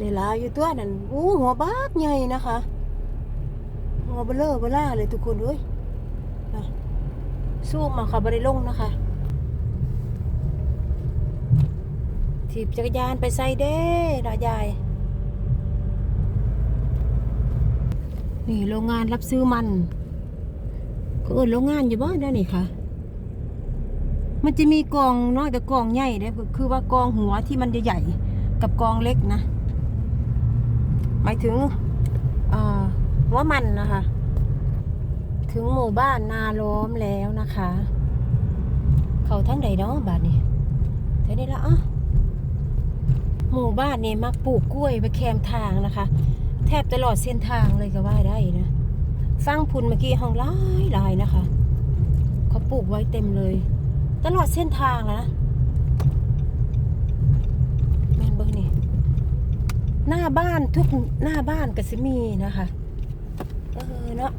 ได้ลายอยู่ตัวนั่นอู้หัวบากใหญ่นะคะหัวเบลอเบล่าเลยทุกคนเอ้ยนะสู้มาค่ะบริลงนะคะถีบจักรยานไปใส่เด้ดอยาย นี่โรงงานรับซื้อมัน ก็เออโรงงานอยู่บ้านได้นี่ค่ะ มันจะมีกองน้อยกับกองใหญ่เด้คือว่ากองหัวที่มันใหญ่ๆกับกองเล็กนะ หมายถึงเอ่อหัวมันนะคะ ถึงหมู่บ้านนาล้อมแล้วนะคะ เขาทั้งใดเนาะบาทนี้เท่านี้ละอะหมู่บ้านนี่มักปลูกกล้วยไปแคมทางนะคะ แทบตลอดเส้นทางเลยก็ว่าได้นะฟังพุนเมื่อกี้ห้องลายลายนะคะ เขาปลูกไว้เต็มเลย ตลอดเส้นทางแล้วนะแม่นเบิกนี่ หน้าบ้านทุกหน้าบ้านก็สิมีนะคะเออเนาะ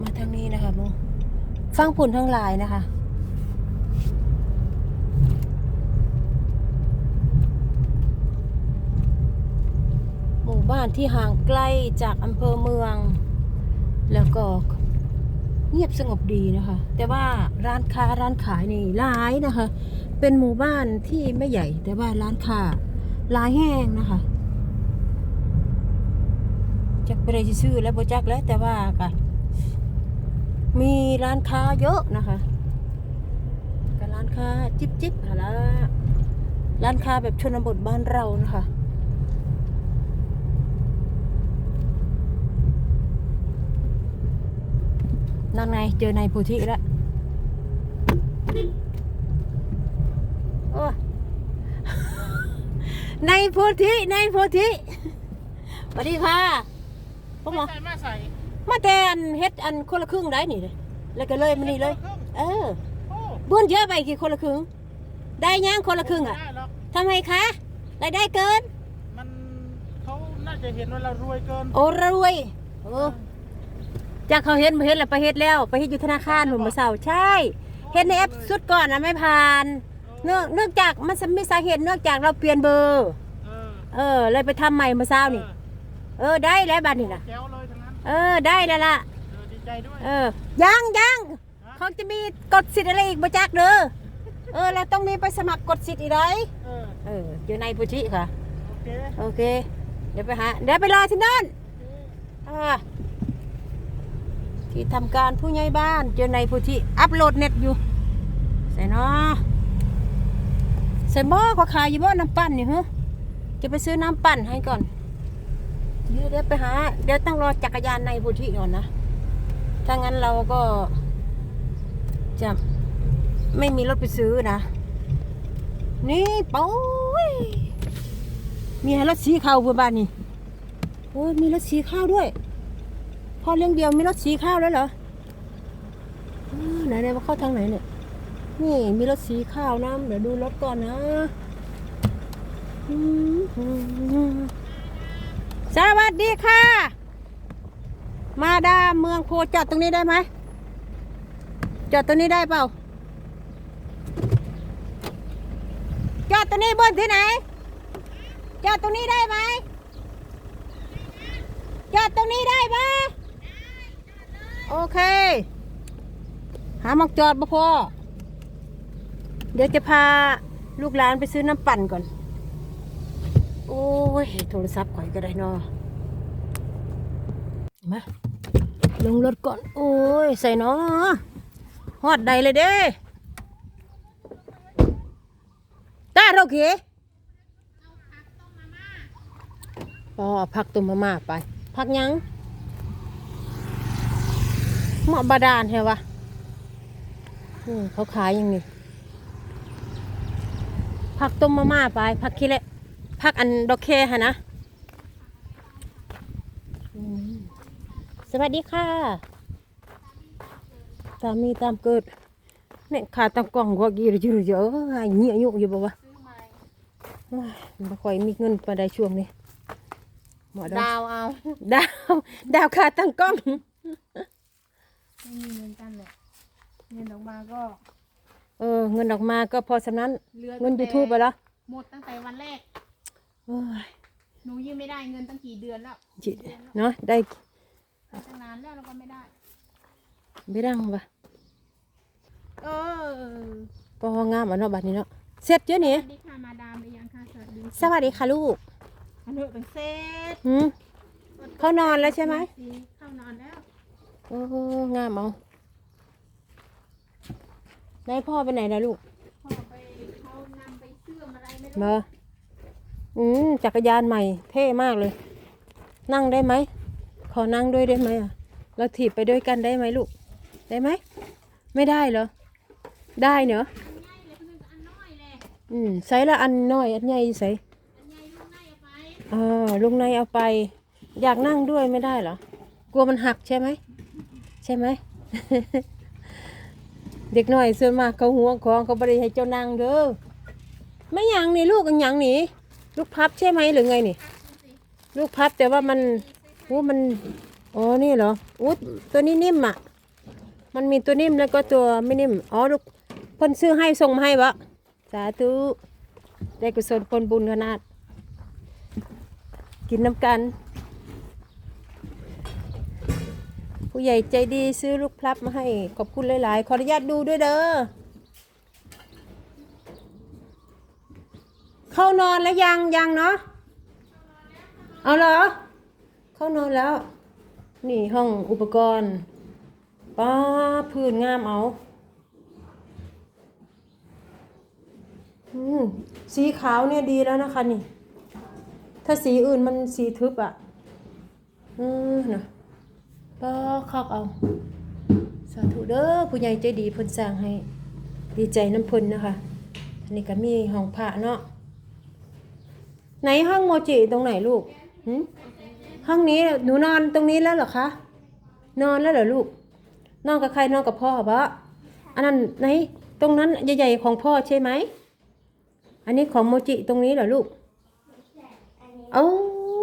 มาทางนี้นะคะมึงฟังผุนทั้งหลายนะคะหมู่บ้านที่ห่างไกลจากอำเภอเมือง แล้วก็เงียบสงบดีนะคะ แต่ว่าร้านค้าร้านขายนี่หลายนะคะ เป็นหมู่บ้านที่ไม่ใหญ่แต่ว่าร้านค้าหลายแห้งนะคะ ไปได้ชื่อแล้วโบจักแล้วแต่ว่าก็มีร้านค้าเยอะนะคะกับร้านค้าจิบจิบหาละร้านค้าแบบชนบทบ้านเรานะคะนั่นไงเจอนายโพธิแล้วโอ้นายโพธินายโพธิสวัสดีค่ะ พวกหมอใส่มาใส่มาแต่อันเฮ็ดอันคนละครึ่งได้นี่เลยแล้วก็เลยมานี่เลย เออโอ้บ้วนเยอะไปกี่คนละครึ่ง ได้ยังคนละครึ่งอะไม่ได้หรอกทำไมคะรายได้เกิน มันเขาน่าจะเห็นว่าเรารวยเกินโอ้รวยโอ้จากเขาเห็นมาเห็นแล้วไปเฮ็ดแล้ว ไปเฮ็ดอยู่ธนาคารหนุนมาเสาใช่ เฮ็ดในแอปสุดก่อนนะไม่ผ่าน เนื่องเนื่องจากมันมีสาเหตุเนื่องจากเราเปลี่ยนเบอร์ เออ เออ เลยไปทำใหม่เมาเช้านี่ เออ ได้แล้วบัดนี้นะแก้วเลยทั้งนั้นเออได้แล้วล่ะ เออดีใจด้วยเออยังยังเขาจะมีกดสิทธิ์อะไรอีกบ่จักเด้อเออเราต้องมีไปสมัครกดสิทธิ์อีกไรเออเอออยู่ในพุทธิค่ะ โอเคโอเค เดี๋ยวไปหาเดี๋ยวไปรอที่นั่นอ่าที่ทำการผู้ใหญ่บ้านเจอในพุทธิอัพโหลดเน็ตอยู่ใส่เนาะใส่หม้อเขาขายอยู่บ่น้ำปั่นนี่ฮะจะไปซื้อน้ำปั่นให้ก่อน เดี๋ยวเดี๋ยวไปหา เดี๋ยวต้องรอจักรยานในพุทธิก่อนนะ ถ้างั้นเราก็ จะไม่มีรถไปซื้อนะ นี่โป้ยมีให้รถสีขาวบนบ้านนี่โอ้ยมีรถสีข้าวด้วยพ่อเลี้ยงเดียวมีรถสีข้าวแล้วเหรอไหนไหนมาเข้าทางไหนเนี่ย นี่มีรถสีข้าวนะเดี๋ยวดูรถก่อนนะอืม สวัสดีค่ะ มาดามเมืองโพจอดตรงนี้ได้ไหมจอดตรงนี้ได้เปล่าจอดตรงนี้บนที่ไหนจอดตรงนี้ได้ไหมจอดตรงนี้ได้ปะโอเค หามอกจอดบ่พอเดี๋ยวจะพาลูกหลานไปซื้อน้ำปั่นก่อน อ้ย โทรศัพท์ข่อยก็ได้นอมาลงรถก่อน โอ้ย ใส่นอฮอดใดเลยเด้ตาเราเก๋ปอผักตุ่มมาม่าไปผักยังเหมาะบาดาลเหรอวะเขาขายยังนี่ผักต้มมาม่าไปผักขี้เละ ผักอันดอกเคฮะนะอืมสวัสดีค่ะ ตามมีตามเกิดเนี่ยขาตามกล่องก็กี่เยอะเยอะไอ้เหี้ยอยู่อยู่บ่วะโอ้ยบ่ค่อยมีเงินปานใดช่วงนี้หมอดาดาววเอาดาวดาวขาตั้งกล้องไม่มีเงินกันเลยเงินออกมาก็ เออ เงินออกมาก็พอสำนั้นเหลือเงินตั้ยูแต่ทูบไปแล้วหมดตั้งแต่วันแรก โอ้ยหนูยืมไม่ได้เงินตั้งกี่เดือนแล้วจิเนาะได้ไปตั้งนานแล้วแล้วก็ไม่ได้ ไม่ดังปะเออปองามอะเนาะบัดนี้เนาะเสร็จเยอะนี่สวัสดีค่ะมาดามไปยังค่ะสวัสดีสวัสดีค่ะลูกอันนี้เป็นเซตหืมเข้านอนแล้วใช่ไหมเข้านอนแล้วโอ้งามเอานายพ่อไปไหนล่ะลูกพ่อไปเขานำไปเสื่อมอะไรไม่รู้มา อืมจักรยานใหม่ เท่มากเลย นั่งได้ไหม ขอนั่งด้วยได้ไหมอะ เราถีบไปด้วยกันได้ไหมลูก ได้ไหม ไม่ได้เหรอ ได้เนอะอันใหญ่เลยคืออืมใส่ละอันน้อยอันใหญ่ใส่อันใหญ่ลูกใหญ่เอาไปอ่าลุงในเอาไป อยากนั่งด้วยไม่ได้เหรอ กลัวมันหักใช่ไหม ใช่ไหม เด็กน้อยส่วนมากเขาห่วงของเขาบริให้เจ้านั่งเด้อไม่หยังนี่ลูกอันหยังนี่ ลูกพับใช่ไหมหรือไงนี่ ลูกพับแต่ว่ามันโอ้มันอ๋อนี่เหรออู้ตัวนี้นิ่มอะ มันมีตัวนิ่มแล้วก็ตัวไม่นิ่มอ๋อลูกพ่นซื้อให้ส่งมาให้วะสาธุได้กุศลผลบุญขนาด กินน้ำกัน ผู้ใหญ่ใจดีซื้อลูกพลับมาให้ ขอบคุณหลาย ๆ ขออนุญาตดูด้วยเด้อ เข้านอนแล้วยังยังเนาะเอาเหรอ เข้านอนแล้ว นี่ห้องอุปกรณ์ป้าพื้นงามเอาอืมสีขาวเนี่ยดีแล้วนะคะนี่ ถ้าสีอื่นมันสีทึบอะเออนะป้าคักเอา สาธุเด้อผู้ใหญ่ใจดีพ่นสร้างให้ ดีใจน้ำพ่นนะคะอันนี้ก็มีห้องพระเนาะ ไหนห้องโมจิตรงไหนลูกห้องนี้หนูนอนตรงนี้แล้วเหรอคะ นอนแล้วเหรอลูก นอนกับใครนอนกับพ่อปะอันนั้นไหนตรงนั้นใหญ่ๆของพ่อใช่ไหม อันนี้ของโมจิตรงนี้เหรอลูกเอ้า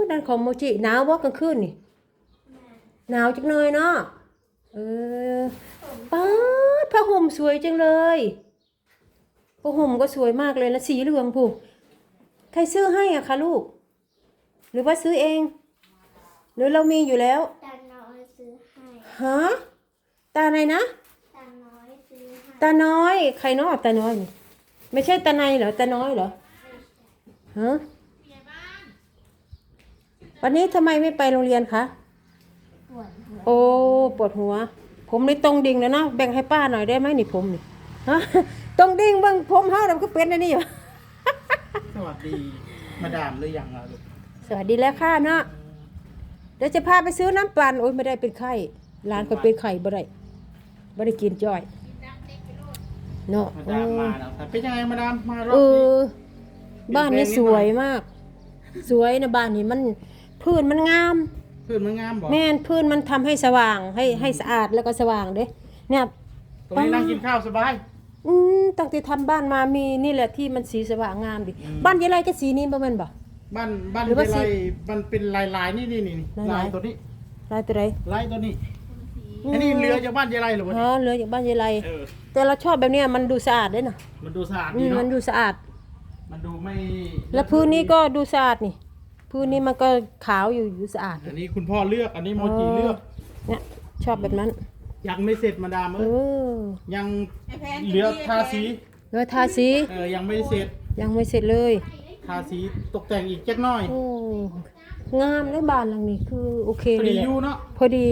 ด้านของโมจิหนาวบ่กลางคืนนี่ หนาวจังเลยเนาะ เออป๊าดผ้าห่มสวยจังเลยผ้าห่มก็สวยมากเลยนะสีเหลืองผูก ใครซื้อให้อะคะลูก หรือว่าซื้อเอง หรือเรามีอยู่แล้ว ตาน้อยซื้อให้ ฮะ ตาไหนนะ ตาน้อยซื้อให้ตาน้อย ใครเนาะตาน้อยนี่ไม่ใช่ตาในเหรอ ตาน้อยเหรอ ฮะ วันนี้ทำไมไม่ไปโรงเรียนคะ ปวดหัวโอ้ ปวดหัว ผมนี่ตรงดิ่งแล้วนะแบ่งให้ป้าหน่อยได้ไหมนี่ผมนี่ ฮะ ตรงดิ่งเบิ่งผมเฮาดำก็เป็นอันนี้อยู่ สวัสดี มาดามหรือยังอะลูกสวัสดีแล้วค่ะเนาะเดี๋ยวจะพาไปซื้อน้ำปั่นโอ้ยไม่ได้เป็นไข้ร้านคนเป็นไข้บ่ได้บ่ได้กินจ้อยเนาะมาเอดามอมาแล้วครับเป็นยังไงมาดามมารอเอบนี้อ บ้านนี้สวยมาก สวยนะบ้านนี้มันพื้นมันงามเพื่อนมันงามบอกแม่นพื้นมันทำให้สว่างให้ให้สะอาดแล้วก็สว่างเด้เนี่ย ตรงนี้นั่งกินข้าวสบาย อืมตั้งแต่ทำบ้านมามีนี่แหละที่มันสีสว่างงามดิอืม บ้านยายไรก็สีนี้บ่แม่นบ่ บ้านบ้านหรือว่าเป็นสีลายมันเป็นลายลายๆนี่นี่นี่ลายๆ ลายตัวนี้ลายตัวใดลายตัวนี้อันนี้เรือจากบ้านยายไรเหรือวะอ๋อนี่เหลือจากบ้านยายไรเออแต่เราชอบแบบเนี้ยมันดูสะอาดเด้น่ะมันดูสะอาดอืดีมเนาะมันดูสะอาด มันดูไม่แล้วพื้นนี้ก็ดูสะอาดนี่ พื้นนี้มันก็ขาวอยู่อยู่สะอาดอันนี้คุณพ่อเลือกอันนี้โมจิเลือกเนี่ยชอบแบบนั้น ยังไม่เสร็จมาดามเอเอ้ยอยังเหลือทาสีแล้วทาสีเออยังไม่เสร็จยังไม่เสร็จเลยทาสีตกแต่งอีกจักหน่อยโอ้งามเลยบ้านหลังนี้คือโอเคพอเลดียแหละอยู่เนาะพอดี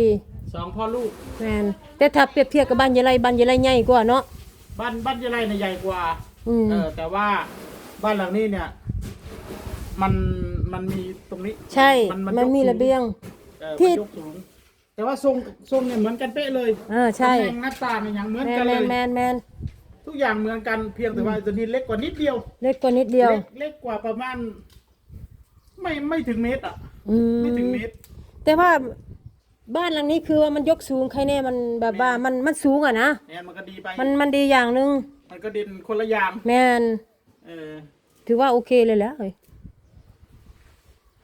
สองพ่อลูก แมนแต่ถ้าเปรียบเทียบกับบ้านยายไรบ้านยายไรใหญ่กว่าเนาะบ้านบ้านยายไรเนี่ยใหญ่กว่า อืมเออแต่ว่าบ้านหลังนี้เนี่ย มันมันมีตรงนี้ ใช่มันมันมันมียกสูงระเบียง เออที่ มันยกสูง แต่ว่าทรงทรงเนี่ยเหมือนกันเป๊ะเลยอ่าใช่ ตำแหน่งหน้าต่างเนี่ยอย่างเหมือนแมกันนแมเลยนแมนแมนทุกอย่างเหมือนกันเพียงแต่ว่าตัวนี้เล็กกว่านิดเดียว เล็กกว่านิดเดียวเล็กเล็กกว่าประมาณ ไม่ไม่ถึงเมตรอะ อืมไม่ถึงเมตร แต่ว่าบ้านหลังนี้คือว่ามันยกสูงใครแน่มันแบบว่ามันมันสูงอะนะเนี่ยมันก็ดีไป มันมันดีอย่างหนึ่งมันก็เด่นคนละอย่างแมนเออ ถือว่าโอเคเลยแหล้วเฮ้ย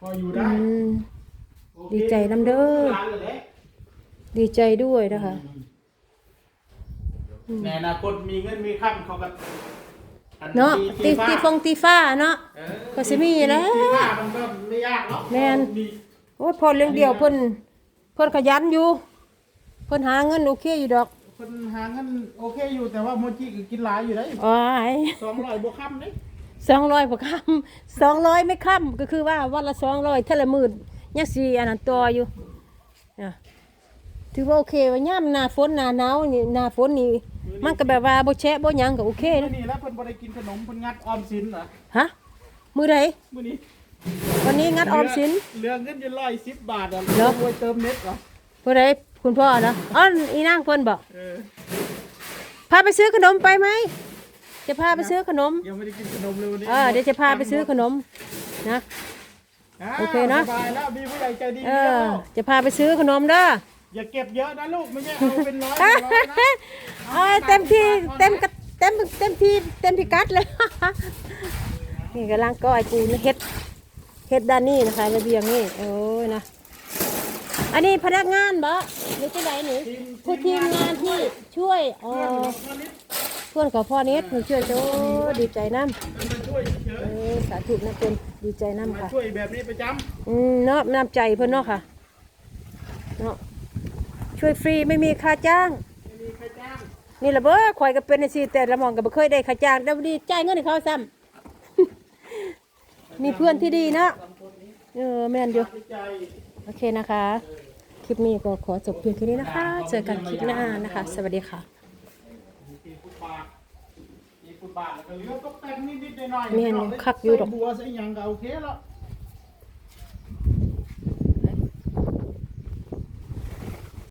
พออยู่อืได้มโอเคดีใจนำเด้อ ร้านเลยแหละ ดีใจด้วยนะคะ ในอนาคตมีเงินมีข้ามเขาก็อเนาะตีฟ้ตีฟงตีฟ้าเนาะ เออก็สิมีแหล้วตีฟ้ามันก็ไม่ยากเนาะแม่น โอ้ยพอเรื่องเดียวเพิ่นเพิ่นขยันอยู่เพิ่นหาเงินโอเคอยู่ดอกคนหาเงินโอเคอยู่แต่ว่าโมจิก็กินหลายอยู่ได้อ๋อสองร้อยบวกค่ำนี่สองร้อยบ่ค่ำสองร้อยไม่ค่ำก็คือว่าวันละสองร้อยเท่าละหมื่นยังสีอันนั้นตัวอยู่เนี่ย ถือว่าโอเคว่าย่ำหน้าฝนหน้าหนาวนี่หน้าฝนนี่มันก็แบบว่าบ่แฉะบ่หยังก็โอเคมื้อนะนี่แล้วเพิ่นบ่ได้กินขนมเพิ่นงัดออมสินเหรอฮะมื้อใดมื้อนี้วันนี้งัดออมสิน เหลือเงินอยู่110บาทอะเหรอโวยเติมเน็ตเหรอผู้ใดคุณพ่อนะอ๋ออีนางเพิ่นบอกเออพาไปซื้อขนมไปไหมจะพาไปซื้อขนมยังไม่ได้กินขนมเลยวันนี้เออเดี๋ยวจะพาไปซื้อขนมนะาโอเคเนอะสบายแล้วมีผู้ใหญ่ใจดีเอเยออะจะพาไปซื้อขนมเด้อ อย่าเก็บเยอะนะลูกไม่ใช่เอาเป็นร้อยเป็นร้อยนะเอาให้เต็มที่เต็มกระเต็มเต็มที่เต็มพิกัดเลย นี่กำลังก้อยปูนเฮ็ดเฮ็ดด้านนี้นะคะระเบียงนี่โอ้ยนะอันนี้พนักงานบ่หรือจะไหนนี่ผู้ทีมงานที่ช่วยอ๋อเพื่อนกับพ่อเน็ตผู้ช่วยโจ้ดีใจน้ำมาช่วยเฉยเออสาธุนะเป็นดีใจๆน้ำมาค่ะช่วยแบบนี้ประจอืมเนาะน้ำใจเพื่อนเนาะค่ะเนาะ ช่วยฟรีไม่มีค่าจ้างำไม่มีใครจ้างนี่ละเบ้อข่อยก็เป็นสิแต่ละหมองก็บ่เคยได้ค่าจ้างแต่วันนี้จ่ายเงินให้เขาซ้ำมีเพื่อนที่ดีเนาะเออแม่นอยู่ดีใจโอเคนะคะ คลิปนี้ก็ขอจบเพียงแค่นี้นะคะ เจอกันคลิปหน้านะคะ สวัสดีค่ะมีฟุตบาทมีฟุตบาทแล้วก็เหลือตกแต่งนิดๆหน่อยๆแม่นคักอยู่ดอก